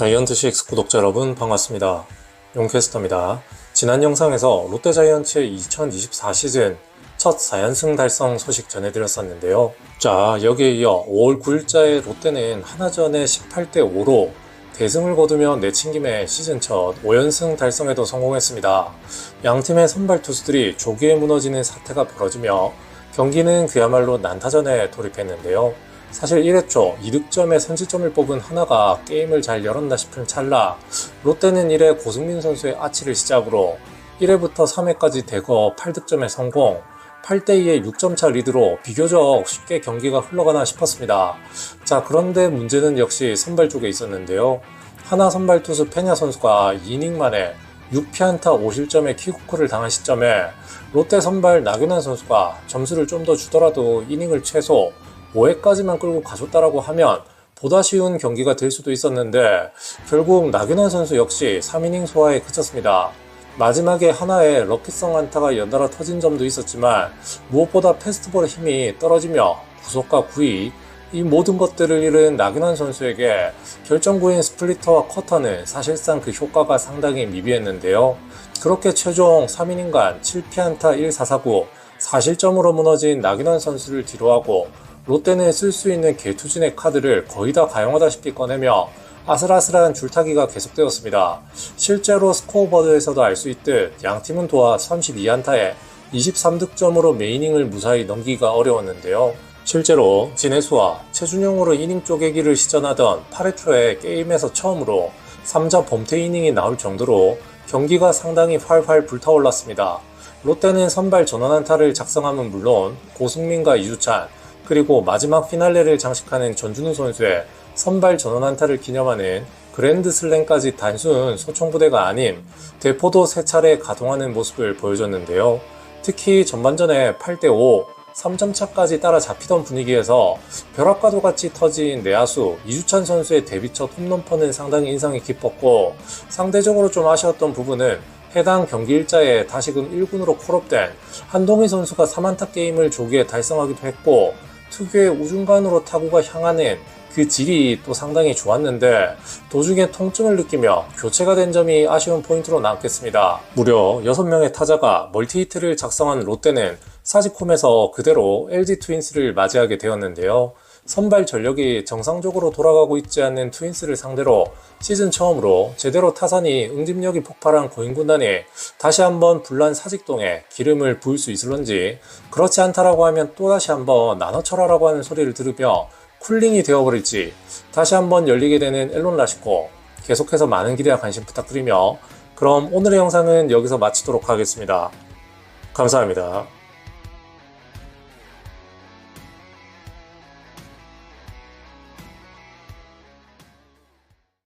자이언트식스 구독자 여러분 반갑습니다. 용캐스터입니다. 지난 영상에서 롯데자이언츠의 2024 시즌 첫 4연승 달성 소식 전해드렸었는데요. 자, 여기에 이어 5월 9일자에 롯데는 하나전에 18대 5로 대승을 거두며 내친김에 시즌 첫 5연승 달성에도 성공했습니다. 양 팀의 선발 투수들이 조기에 무너지는 사태가 벌어지며 경기는 그야말로 난타전에 돌입했는데요. 사실 1회 초 2득점에 선취점을 뽑은 하나가 게임을 잘 열었나 싶은 찰나 롯데는 1회 고승민 선수의 아치를 시작으로 1회부터 3회까지 대거 8득점에 성공 8대2의 6점차 리드로 비교적 쉽게 경기가 흘러가나 싶었습니다. 자 그런데 문제는 역시 선발 쪽에 있었는데요. 하나 선발 투수 페냐 선수가 2이닝 만에 6피안타 5실점의 킥오크를 당한 시점에 롯데 선발 나균환 선수가 점수를 좀 더 주더라도 이닝을 최소 5회까지만 끌고 가줬다라고 하면 보다 쉬운 경기가 될 수도 있었는데 결국 나균환 선수 역시 3이닝 소화에 그쳤습니다. 마지막에 하나의 럭키성 안타가 연달아 터진 점도 있었지만 무엇보다 패스트볼의 힘이 떨어지며 구속과 구위 이 모든 것들을 잃은 나균환 선수에게 결정구인 스플리터와 커터는 사실상 그 효과가 상당히 미비했는데요. 그렇게 최종 3이닝간 7피안타 1사사구 4실점으로 무너진 나균환 선수를 뒤로하고 롯데는 쓸 수 있는 개투진의 카드를 거의 다 가용하다시피 꺼내며 아슬아슬한 줄타기가 계속되었습니다. 실제로 스코어보드에서도 알 수 있듯 양 팀은 도하 32안타에 23득점으로 메이닝을 무사히 넘기기가 어려웠는데요. 실제로 진해수와 최준용으로 이닝 쪼개기를 시전하던 8회 초에 게임에서 처음으로 3자 범퇴 이닝이 나올 정도로 경기가 상당히 활활 불타올랐습니다. 롯데는 선발 전원 안타를 작성함은 물론 고승민과 이주찬 그리고 마지막 피날레를 장식하는 전준우 선수의 선발 전원 안타를 기념하는 그랜드 슬램까지 단순 소총부대가 아닌 대포도 세 차례 가동하는 모습을 보여줬는데요. 특히 전반전에 8대5 3점 차까지 따라잡히던 분위기에서 벼락과도 같이 터진 내야수 이주찬 선수의 데뷔 첫 홈런퍼는 상당히 인상이 깊었고 상대적으로 좀 아쉬웠던 부분은 해당 경기 일자에 다시금 1군으로 콜업된 한동희 선수가 3안타 게임을 조기에 달성하기도 했고 특유의 우중간으로 타구가 향하는 그 질이 또 상당히 좋았는데 도중에 통증을 느끼며 교체가 된 점이 아쉬운 포인트로 남겠습니다. 무려 6명의 타자가 멀티히트를 작성한 롯데는 사직홈에서 그대로 LG 트윈스를 맞이하게 되었는데요. 선발 전력이 정상적으로 돌아가고 있지 않는 트윈스를 상대로 시즌 처음으로 제대로 타선이 응집력이 폭발한 고인군단이 다시 한번 불난 사직동에 기름을 부을 수 있을런지 그렇지 않다라고 하면 또다시 한번 나눠쳐라라고 하는 소리를 들으며 쿨링이 되어버릴지 다시 한번 열리게 되는 엘론 라시코 계속해서 많은 기대와 관심 부탁드리며 그럼 오늘의 영상은 여기서 마치도록 하겠습니다. 감사합니다.